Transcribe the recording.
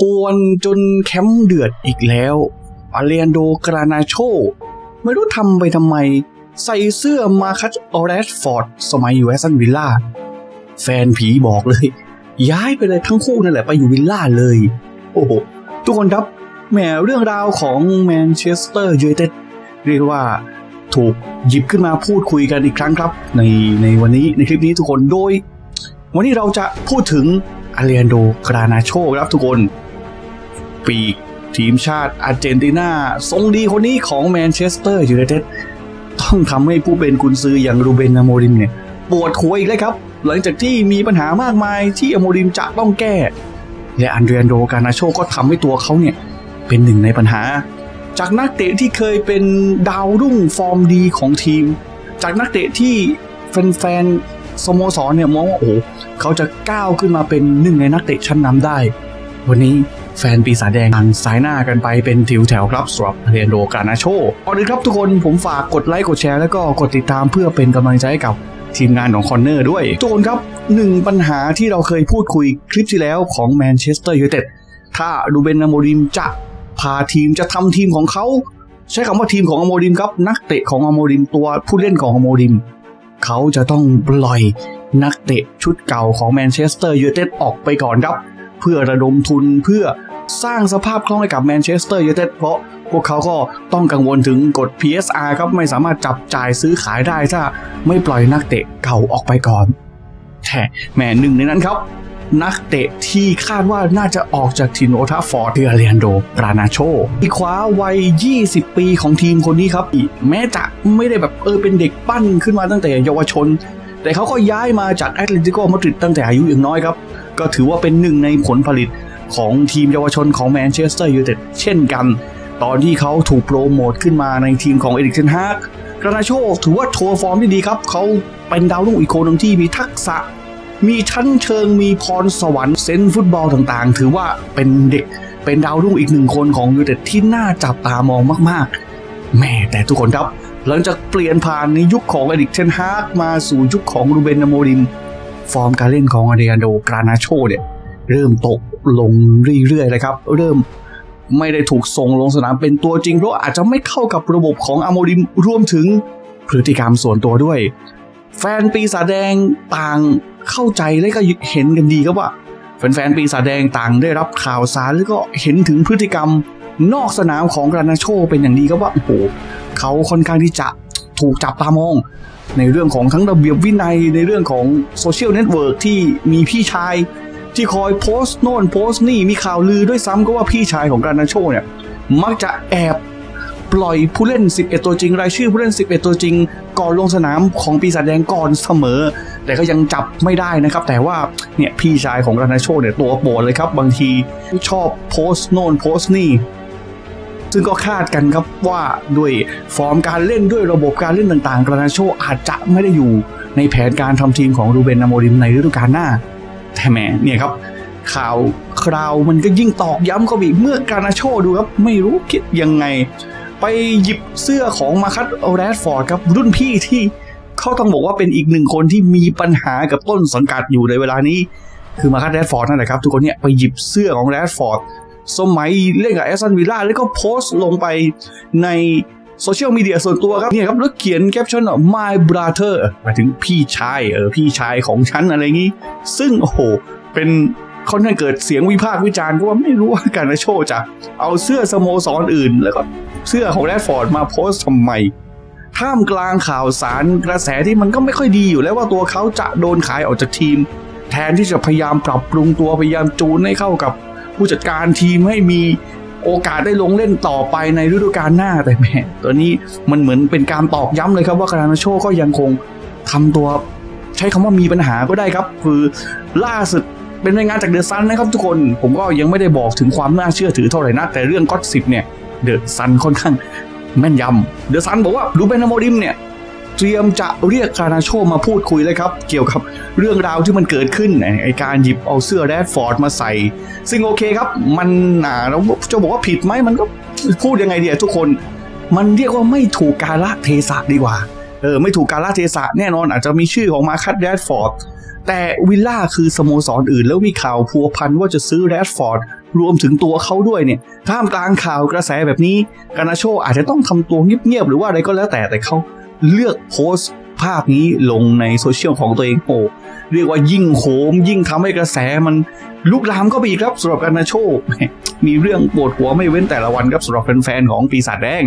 ป่วนจนแคมป์เดือดอีกแล้วอาเลียนโดกรานาโช ไม่รู้ทำไปทำไม ใส่เสื้อมาคัตออเรสฟอร์ด สมัยอยู่แอสตันวิลล่า แฟนผีบอกเลย ย้ายไปเลยทั้งคู่นั่นแหละไปอยู่วิลล่าเลย โอ้โห ทุกคนครับแหมเรื่องราวของแมนเชสเตอร์ยูไนเต็ดเรียกว่าถูกหยิบขึ้นมาพูดคุยกันอีกครั้งครับ ในในวันนี้ในคลิปนี้ทุกคนโดย วันนี้เราจะพูดถึงอาเลียนโดกรานาโชครับทุกคน ปีก ทีมชาติอาร์เจนตินา ทรงดีคนนี้ของแมนเชสเตอร์ยูไนเต็ดต้องทำให้ผู้เป็นกุนซืออย่างรูเบนอโมริมเนี่ยปวดหัวอีกแล้วครับ หลังจากที่มีปัญหามากมายที่อโมริมจะต้องแก้ และอันเดรียนโดกานาโชก็ทำให้ตัวเขาเนี่ยเป็นหนึ่งในปัญหา จากนักเตะที่เคยเป็นดาวรุ่งฟอร์มดีของทีม จากนักเตะที่แฟนๆสโมสรเนี่ยมองว่าโอ้เขาจะก้าวขึ้นมาเป็นหนึ่งในนักเตะชั้นนำได้ วันนี้ แฟนปีศาจแดงหันสายหน้ากันไปเป็นถิวแถวครับสำหรับเรียนโดกานาโชก่อนอื่นครับทุกคนผมฝากกดไลค์กดแชร์แล้วก็กดติดตามเพื่อเป็นกำลังใจให้กับทีมงานของคอนเนอร์ด้วย ทุกคนครับหนึ่งปัญหาที่เราเคยพูดคุยคลิปที่แล้วของแมนเชสเตอร์ยูไนเต็ดถ้าดูเบนนาโมริมจะพาทีมจะทำทีมของเขา ใช้คำว่าทีมของอโมริมครับ นักเตะของอโมริมตัวผู้เล่นของอโมริม เขาจะต้องปล่อยนักเตะชุดเก่าของแมนเชสเตอร์ยูไนเต็ดออกไปก่อนครับ เพื่อระดมทุนเพื่อ สร้างสภาพคล่องให้กับแมนเชสเตอร์ยูไนเต็ดเพราะพวกเขาก็ต้องกังวลถึงกฎ PSR ครับไม่สามารถจับจ่ายซื้อขายได้ถ้าไม่ปล่อยนักเตะเก่าออกไปก่อนแต่แหมหนึ่งในนั้นครับ นักเตะที่คาดว่าน่าจะออกจากทีมโอทาฟอร์ดคือเลียนโดปรานาโชอีคว้าวัย 20 ปีของทีมคนนี้ครับ แม้จะไม่ได้แบบเออเป็นเด็กปั้นขึ้นมาตั้งแต่เยาวชน แต่เขาก็ย้ายมาจากแอตเลติโกมาดริดตั้งแต่อายุยังน้อยครับ ก็ถือว่าเป็นหนึ่งในผลผลิต ของทีมเยาวชนของแมนเชสเตอร์ยูไนเต็ดเช่นกัน ตอนที่เขาถูกโปรโมทขึ้นมาในทีมของเอริกเทนฮากกรานาโชถือว่าโชว์ฟอร์มที่ดีครับ เขาเป็นดาวรุ่งอีกคนหนึ่งที่มีทักษะ มีชั้นเชิงมีพรสวรรค์เซนฟุตบอลต่างๆ ถือว่าเป็นเด็กเป็นดาวรุ่งอีกหนึ่งคนของยูไนเต็ดที่น่าจับตามองมากๆ แม่แต่ทุกคนครับ หลังจากเปลี่ยนผ่านในยุคของเอริกเทนฮากมาสู่ยุคของรูเบนนาโมริม ฟอร์มการเล่นของอาเดียโดกรานาโชเนี่ยเริ่มตก ลงเรื่อยๆเลยครับ เริ่มไม่ได้ถูกส่งลงสนามเป็นตัวจริงเพราะอาจจะไม่เข้ากับระบบของอโมริมรวมถึงพฤติกรรมส่วนตัวด้วย แฟนปีศาจแดงต่างเข้าใจและก็เห็นกันดีครับว่า แฟนๆปีศาจแดงต่างได้รับข่าวสารแล้วก็เห็นถึงพฤติกรรมนอกสนามของกรานาโชเป็นอย่างดีครับว่าโอ้โหเขาค่อนข้างที่จะถูกจับตามอง ในเรื่องของทั้งระเบียบวินัยในเรื่องของโซเชียลเน็ตเวิร์กที่มีพี่ชาย ที่คอยโพสต์โน่นโพสต์นี่มีข่าวลือด้วยซ้ำก็ว่าพี่ชายของกรานาโชเนี่ย มักจะแอบปล่อยผู้เล่น 11 ตัวจริง รายชื่อผู้เล่น 11 ตัวจริง ก่อนลงสนามของปีศาจแดงก่อนเสมอ แต่ก็ยังจับไม่ได้นะครับ แต่ว่าเนี่ยพี่ชายของกรานาโชเนี่ยตัวโปรดเลยครับ บางทีชอบโพสต์โน่นโพสต์นี่ ซึ่งก็คาดกันครับว่าด้วยฟอร์มการเล่นด้วยระบบการเล่นต่างๆกรานาโชอาจจะไม่ได้อยู่ในแผนการทำทีมของรูเบนนาโมริมในฤดูกาลหน้า แต่แหมเนี่ยครับ ข่าวคราวมันก็ยิ่งตอกย้ำเข้าไปอีกเมื่อกรานาโชดูครับ ไม่รู้คิดยังไง ไปหยิบเสื้อของมาคัตแรดฟอร์ดครับรุ่นพี่ที่เขาต้องบอกว่าเป็นอีกหนึ่งคนที่มีปัญหากับต้นสังกัดอยู่ในเวลานี้ คือมาคัตแรดฟอร์ดนั่นแหละครับ ทุกคนเนี่ยไปหยิบเสื้อของแรดฟอร์ดสมัยเล่นกับแอสตันวิลล่าแล้วก็โพสต์ลงไปใน โซเชียลมีเดียส่วนตัวครับเนี่ยครับแล้วเขียนแคปชั่นว่า my brother หมายถึงพี่ชายเออพี่ชายของฉันอะไรงี้ ซึ่งโอ้โหเป็นค่อนข้างเกิดเสียงวิพากษ์วิจารณ์เพราะว่าไม่รู้ว่าการโชจะเอาเสื้อสโมสรออื่น แล้วก็เสื้อของแรดฟอร์ดมาโพสทำไมท่ามกลางข่าวสารกระแสที่มันก็ไม่ค่อยดีอยู่แล้วว่าตัวเขาจะโดนขายออกจากทีม แทนที่จะพยายามปรับปรุงตัวพยายามจูนให้เข้ากับผู้จัดการทีมให้มี โอกาสได้ลงเล่นต่อไปในฤดูกาลหน้าแต่แหม่ตัวนี้มันเหมือนเป็นการตอกย้ำเลยครับว่ากรานาโชก็ยังคงทำตัวใช้คำว่ามีปัญหาก็ได้ครับ คือล่าสุดเป็นรายงานจากเดอะซันนะครับทุกคนผมก็ยังไม่ได้บอกถึงความน่าเชื่อถือเท่าไหร่นะแต่เรื่องก็อตสิบเนี่ยเดอะซันค่อนข้างแม่นยำเดอะซันบอกว่าดูเบนนโมดิมเนี่ย เตรียมจะเรียกกานาโชมาพูดคุยเลยครับ เกี่ยวกับเรื่องราวที่มันเกิดขึ้นไอการหยิบเอาเสื้อแรดฟอร์ดมาใส่ ซึ่งโอเคครับ มันอ่าเราจะบอกว่าผิดไหมมันก็พูดยังไงเดียทุกคน มันเรียกว่าไม่ถูกกาลเทศะดีกว่าเออไม่ถูกกาลเทศะแน่นอนอาจจะมีชื่อของมาคัตแรดฟอร์ดแต่วิลล่าคือสโมสรอื่น แล้วมีข่าวพัวพันว่าจะซื้อแรดฟอร์ดรวมถึงตัวเขาด้วยเนี่ยท่ามกลางข่าวกระแสแบบนี้ กานาโชอาจจะต้องทำตัวเงียบๆหรือว่าอะไรก็แล้วแต่แต่เขา เลือกโพสต์ภาพนี้ลงในโซเชียลของตัวเองโอ้เรียกว่ายิ่งโหม ยิ่งทำให้กระแสมันลุกลามเข้าไปอีกครับสำหรับกานาโชมีเรื่องปวดหัวไม่เว้นแต่ละวันครับสำหรับแฟนๆของปีศาจแดง